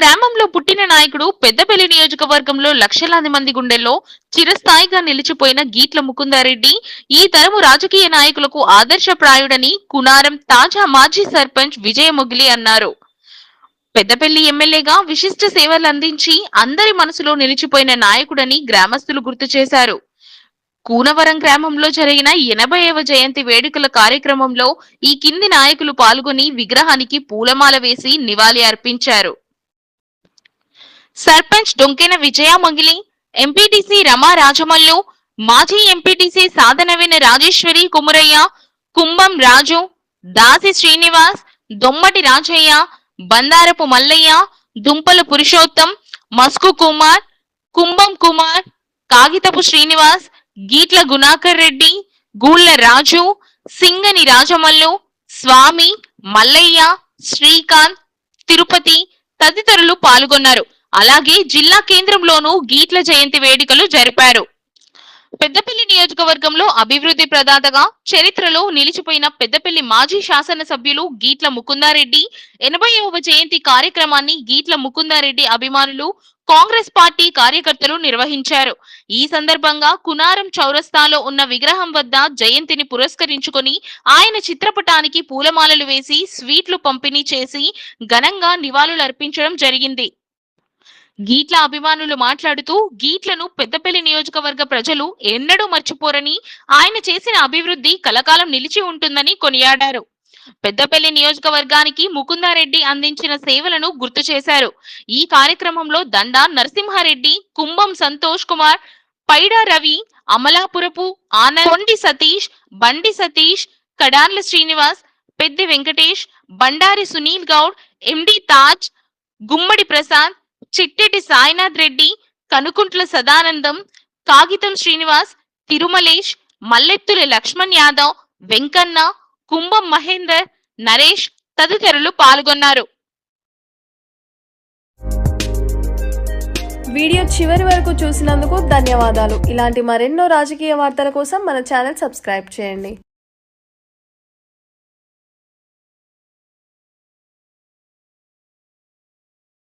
గ్రామంలో పుట్టిన నాయకుడు పెద్దపల్లి నియోజకవర్గంలో లక్షలాది మంది గుండెల్లో చిరస్థాయిగా నిలిచిపోయిన గీట్ల ముకుందారెడ్డి ఈ తరము రాజకీయ నాయకులకు ఆదర్శప్రాయుడని కునారం తాజా మాజీ సర్పంచ్ విజయ మొగిలి అన్నారు. పెద్దపల్లి ఎమ్మెల్యేగా విశిష్ట సేవలు అందించి అందరి మనసులో నిలిచిపోయిన నాయకుడని గ్రామస్తులు గుర్తు చేశారు. కూనవరం గ్రామంలో జరిగిన ఎనభైవ జయంతి వేడుకల కార్యక్రమంలో ఈ కింది నాయకులు పాల్గొని విగ్రహానికి పూలమాల వేసి నివాళి అర్పించారు. సర్పంచ్ డొంకెన విజయ మంగిలి ఎంపీటీసీ రమా రాజమల్లు మాజీ ఎంపీటీసీ సాధనవిన రాజేశ్వరి కుమరయ్య కుంభం రాజు దాసి శ్రీనివాస్ దొమ్మటి రాజయ్య బందారపు మల్లయ్య దుంపల పురుషోత్తం మస్కు కుమార్ కుంభం కుమార్ కాగితపు శ్రీనివాస్ గీట్ల గుణాకర్ రెడ్డి గూళ్ళ రాజు సింగని రాజమల్లు స్వామి మల్లయ్య శ్రీకాంత్ తిరుపతి తదితరులు పాల్గొన్నారు. అలాగే జిల్లా కేంద్రంలోనూ గీట్ల జయంతి వేడుకలు జరిపారు. పెద్దపల్లి నియోజకవర్గంలో అభివృద్ధి ప్రదాతగా చరిత్రలో నిలిచిపోయిన పెద్దపల్లి మాజీ శాసనసభ్యులు గీట్ల ముకుందారెడ్డి ఎనభైవ జయంతి కార్యక్రమాన్ని గీట్ల ముకుందారెడ్డి అభిమానులు కాంగ్రెస్ పార్టీ కార్యకర్తలు నిర్వహించారు. ఈ సందర్భంగా కునారం చౌరస్తాలో ఉన్న విగ్రహం వద్ద జయంతిని పురస్కరించుకుని ఆయన చిత్రపటానికి పూలమాలలు వేసి స్వీట్లు పంపిణీ చేసి ఘనంగా నివాళులర్పించడం జరిగింది. గీట్ల అభిమానులు మాట్లాడుతూ గీట్లను పెద్దపల్లి నియోజకవర్గ ప్రజలు ఎన్నడూ మర్చిపోరని ఆయన చేసిన అభివృద్ధి కలకాలం నిలిచి ఉంటుందని కొనియాడారు. పెద్దపల్లి నియోజకవర్గానికి ముకుందారెడ్డి అందించిన సేవలను గుర్తు చేశారు. ఈ కార్యక్రమంలో దండా నరసింహారెడ్డి కుంభం సంతోష్ కుమార్ పైడా రవి అమలాపురపు ఆనండి సతీష్ బండి సతీష్ కడాన్ల శ్రీనివాస్ పెద్ది వెంకటేష్ బండారి సునీల్ గౌడ్ ఎండి తాజ్ గుమ్మడి ప్రసాద్ చిట్టెటి సాయినాథ్ రెడ్డి కనుకుంట్ల సదానందం కాగితం శ్రీనివాస్ తిరుమలేష్ మల్లెత్తుల లక్ష్మణ్ యాదవ్ వెంకన్న కుంభం మహేందర్ నరేష్ తదితరులు పాల్గొన్నారు. వీడియో చివరి వరకు చూసినందుకు ధన్యవాదాలు. ఇలాంటి మరెన్నో రాజకీయ వార్తల కోసం మన ఛానల్ సబ్స్క్రైబ్ చేయండి.